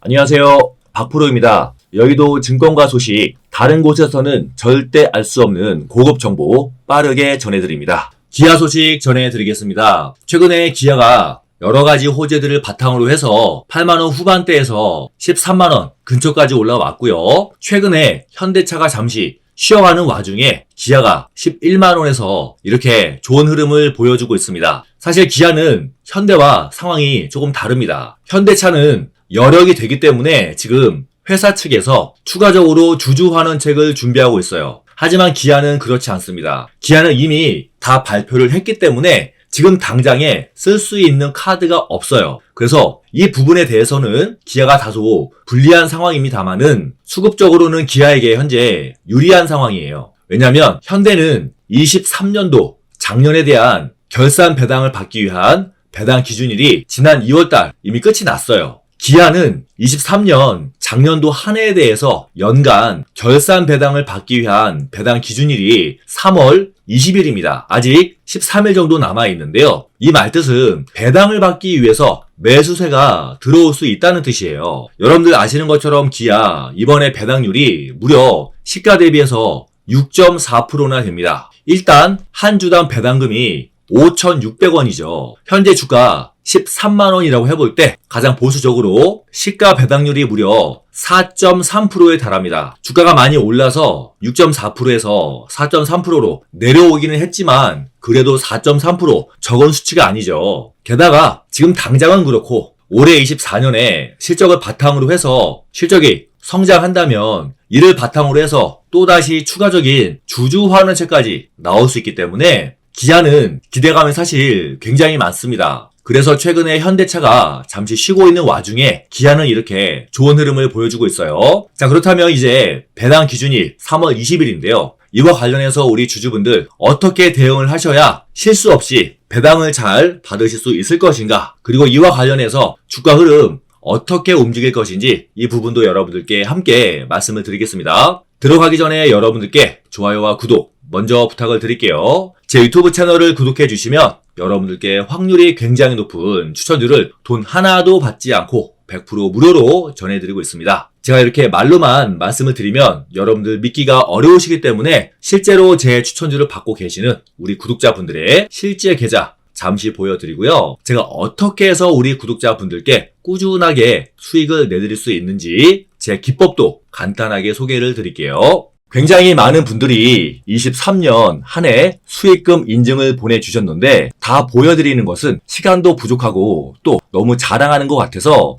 안녕하세요. 박프로입니다. 여의도 증권가 소식, 다른 곳에서는 절대 알 수 없는 고급 정보 빠르게 전해드립니다. 기아 소식 전해드리겠습니다. 최근에 기아가 여러 가지 호재들을 바탕으로 해서 8만원 후반대에서 13만원 근처까지 올라왔고요. 최근에 현대차가 잠시 쉬어가는 와중에 기아가 11만원에서 이렇게 좋은 흐름을 보여주고 있습니다. 사실 기아는 현대와 상황이 조금 다릅니다. 현대차는 여력이 되기 때문에 지금 회사 측에서 추가적으로 주주 환원책을 준비하고 있어요. 하지만 기아는 그렇지 않습니다. 기아는 이미 다 발표를 했기 때문에 지금 당장에 쓸 수 있는 카드가 없어요. 그래서 이 부분에 대해서는 기아가 다소 불리한 상황입니다만은 수급적으로는 기아에게 현재 유리한 상황이에요. 왜냐하면 현대는 23년도 작년에 대한 결산 배당을 받기 위한 배당 기준일이 지난 2월달 이미 끝이 났어요. 기아는 23년 작년도 한 해에 대해서 연간 결산 배당을 받기 위한 배당 기준일이 3월 20일입니다. 아직 13일 정도 남아 있는데요. 이 말뜻은 배당을 받기 위해서 매수세가 들어올 수 있다는 뜻이에요. 여러분들 아시는 것처럼 기아 이번에 배당률이 무려 시가 대비해서 6.4%나 됩니다. 일단 한 주당 배당금이 5,600원이죠. 현재 주가 13만 원이라고 해볼 때 가장 보수적으로 시가 배당률이 무려 4.3%에 달합니다. 주가가 많이 올라서 6.4%에서 4.3%로 내려오기는 했지만 그래도 4.3% 적은 수치가 아니죠. 게다가 지금 당장은 그렇고 올해 24년에 실적을 바탕으로 해서 실적이 성장한다면 이를 바탕으로 해서 또다시 추가적인 주주 환원체까지 나올 수 있기 때문에 기아는 기대감이 사실 굉장히 많습니다. 그래서 최근에 현대차가 잠시 쉬고 있는 와중에 기아는 이렇게 좋은 흐름을 보여주고 있어요. 자, 그렇다면 이제 배당 기준일 3월 20일인데요. 이와 관련해서 우리 주주분들 어떻게 대응을 하셔야 실수 없이 배당을 잘 받으실 수 있을 것인가? 그리고 이와 관련해서 주가 흐름 어떻게 움직일 것인지 이 부분도 여러분들께 함께 말씀을 드리겠습니다. 들어가기 전에 여러분들께 좋아요와 구독 먼저 부탁을 드릴게요. 제 유튜브 채널을 구독해 주시면 여러분들께 확률이 굉장히 높은 추천주를 돈 하나도 받지 않고 100% 무료로 전해드리고 있습니다. 제가 이렇게 말로만 말씀을 드리면 여러분들 믿기가 어려우시기 때문에 실제로 제 추천주를 받고 계시는 우리 구독자분들의 실제 계좌 잠시 보여드리고요. 제가 어떻게 해서 우리 구독자분들께 꾸준하게 수익을 내드릴 수 있는지 제 기법도 간단하게 소개를 드릴게요. 굉장히 많은 분들이 23년 한 해 수익금 인증을 보내주셨는데 다 보여드리는 것은 시간도 부족하고 또 너무 자랑하는 것 같아서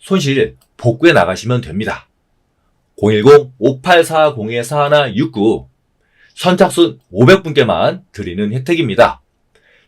손실 복구해 나가시면 됩니다. 010-5840-4169 선착순 500분께만 드리는 혜택입니다.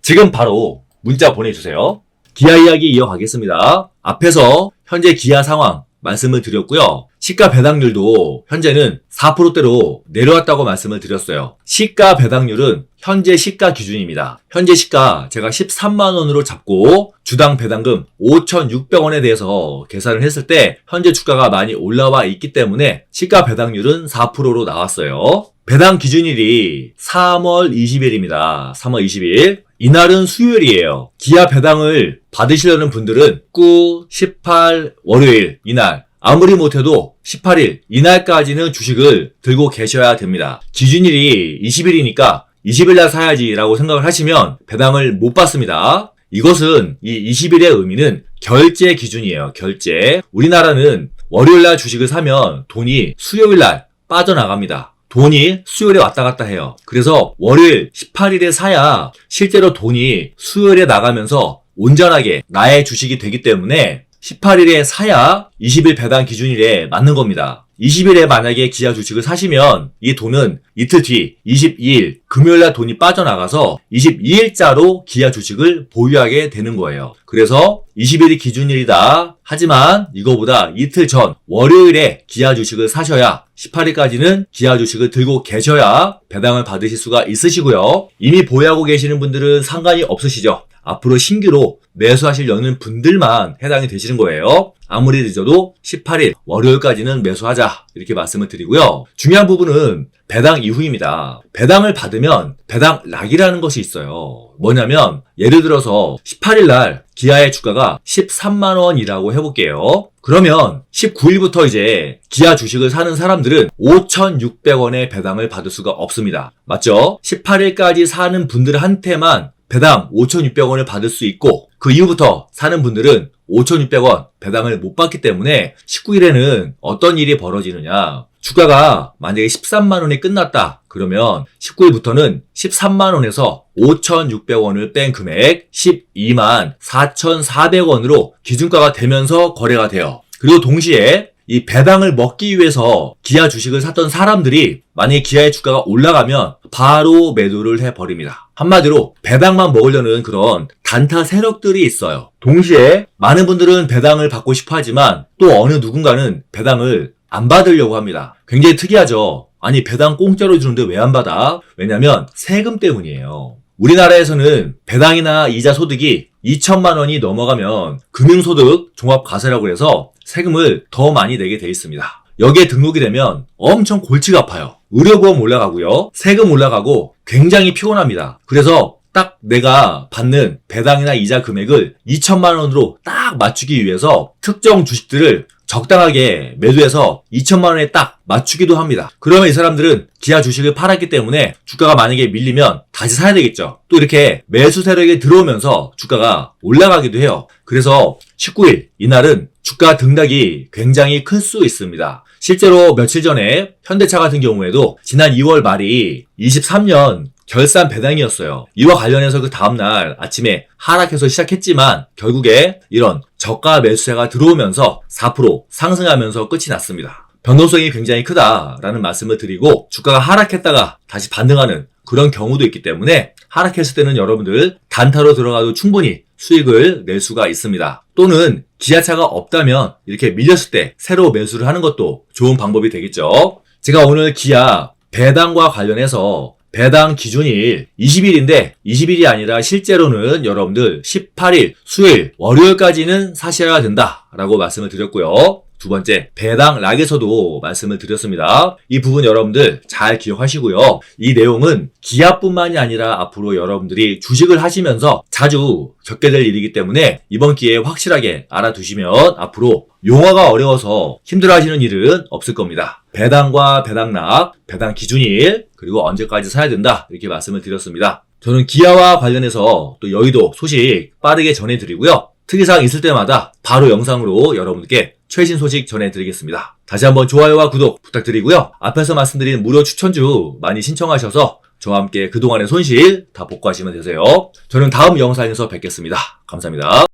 지금 바로 문자 보내주세요. 기아 이야기 이어가겠습니다. 앞에서 현재 기아 상황 말씀을 드렸고요. 시가 배당률도 현재는 4%대로 내려왔다고 말씀을 드렸어요. 시가 배당률은 현재 시가 기준입니다. 현재 시가 제가 13만 원으로 잡고 주당 배당금 5,600원에 대해서 계산을 했을 때 현재 주가가 많이 올라와 있기 때문에 시가 배당률은 4%로 나왔어요. 배당 기준일이 3월 20일입니다. 3월 20일. 이날은 수요일이에요. 기아 배당을 받으시려는 분들은 9, 18, 월요일 이날 아무리 못해도 18일 이날까지는 주식을 들고 계셔야 됩니다. 기준일이 20일이니까 20일 날 사야지라고 생각을 하시면 배당을 못 받습니다. 이것은 이 20일의 의미는 결제 기준이에요. 결제. 우리나라는 월요일 날 주식을 사면 돈이 수요일 날 빠져나갑니다. 돈이 수요일에 왔다 갔다 해요. 그래서 월요일 18일에 사야 실제로 돈이 수요일에 나가면서 온전하게 나의 주식이 되기 때문에 18일에 사야 20일 배당 기준일에 맞는 겁니다. 20일에 만약에 기아 주식을 사시면 이 돈은 이틀 뒤 22일 금요일날 돈이 빠져나가서 22일자로 기아 주식을 보유하게 되는 거예요. 그래서 20일이 기준일이다. 하지만 이거보다 이틀 전 월요일에 기아 주식을 사셔야 18일까지는 기아 주식을 들고 계셔야 배당을 받으실 수가 있으시고요. 이미 보유하고 계시는 분들은 상관이 없으시죠. 앞으로 신규로 매수하시려는 분들만 해당이 되시는 거예요. 아무리 늦어도 18일 월요일까지는 매수하자 이렇게 말씀을 드리고요. 중요한 부분은 배당 이후입니다. 배당을 받으면 배당 락이라는 것이 있어요. 뭐냐면 예를 들어서 18일 날 기아의 주가가 13만 원이라고 해볼게요. 그러면 19일부터 이제 기아 주식을 사는 사람들은 5,600원의 배당을 받을 수가 없습니다. 맞죠? 18일까지 사는 분들한테만 배당 5,600원을 받을 수 있고 그 이후부터 사는 분들은 5,600원 배당을 못 받기 때문에 19일에는 어떤 일이 벌어지느냐. 주가가 만약에 13만 원이 끝났다. 그러면 19일부터는 13만 원에서 5,600원을 뺀 금액 12만 4,400원으로 기준가가 되면서 거래가 돼요. 그리고 동시에 이 배당을 먹기 위해서 기아 주식을 샀던 사람들이 만약에 기아의 주가가 올라가면 바로 매도를 해버립니다. 한마디로 배당만 먹으려는 그런 단타 세력들이 있어요. 동시에 많은 분들은 배당을 받고 싶어 하지만 또 어느 누군가는 배당을 안 받으려고 합니다. 굉장히 특이하죠? 아니, 배당 공짜로 주는데 왜 안 받아? 왜냐면 세금 때문이에요. 우리나라에서는 배당이나 이자 소득이 2천만 원이 넘어가면 금융소득 종합과세라고 해서 세금을 더 많이 내게 돼 있습니다. 여기에 등록이 되면 엄청 골치가 아파요. 의료보험 올라가고요. 세금 올라가고 굉장히 피곤합니다. 그래서 딱 내가 받는 배당이나 이자 금액을 2천만 원으로 딱 맞추기 위해서 특정 주식들을 적당하게 매도해서 2천만 원에 딱 맞추기도 합니다. 그러면 이 사람들은 기아 주식을 팔았기 때문에 주가가 만약에 밀리면 다시 사야 되겠죠. 또 이렇게 매수 세력이 들어오면서 주가가 올라가기도 해요. 그래서 19일 이날은 주가 등락이 굉장히 클 수 있습니다. 실제로 며칠 전에 현대차 같은 경우에도 지난 2월 말이 23년 결산 배당이었어요. 이와 관련해서 그 다음날 아침에 하락해서 시작했지만 결국에 이런 저가 매수세가 들어오면서 4% 상승하면서 끝이 났습니다. 변동성이 굉장히 크다라는 말씀을 드리고 주가가 하락했다가 다시 반등하는 그런 경우도 있기 때문에 하락했을 때는 여러분들 단타로 들어가도 충분히 수익을 낼 수가 있습니다. 또는 기아차가 없다면 이렇게 밀렸을 때 새로 매수를 하는 것도 좋은 방법이 되겠죠. 제가 오늘 기아 배당과 관련해서 배당 기준일 20일인데 20일이 아니라 실제로는 여러분들 18일 수요일 월요일까지는 사셔야 된다라고 말씀을 드렸고요. 두 번째, 배당 락에서도 말씀을 드렸습니다. 이 부분 여러분들 잘 기억하시고요. 이 내용은 기아뿐만이 아니라 앞으로 여러분들이 주식을 하시면서 자주 겪게 될 일이기 때문에 이번 기회에 확실하게 알아두시면 앞으로 용어가 어려워서 힘들어 하시는 일은 없을 겁니다. 배당과 배당락, 배당 기준일, 그리고 언제까지 사야 된다. 이렇게 말씀을 드렸습니다. 저는 기아와 관련해서 또 여의도 소식 빠르게 전해드리고요. 특이사항 있을 때마다 바로 영상으로 여러분께 최신 소식 전해드리겠습니다. 다시 한번 좋아요와 구독 부탁드리고요. 앞에서 말씀드린 무료 추천주 많이 신청하셔서 저와 함께 그동안의 손실 다 복구하시면 되세요. 저는 다음 영상에서 뵙겠습니다. 감사합니다.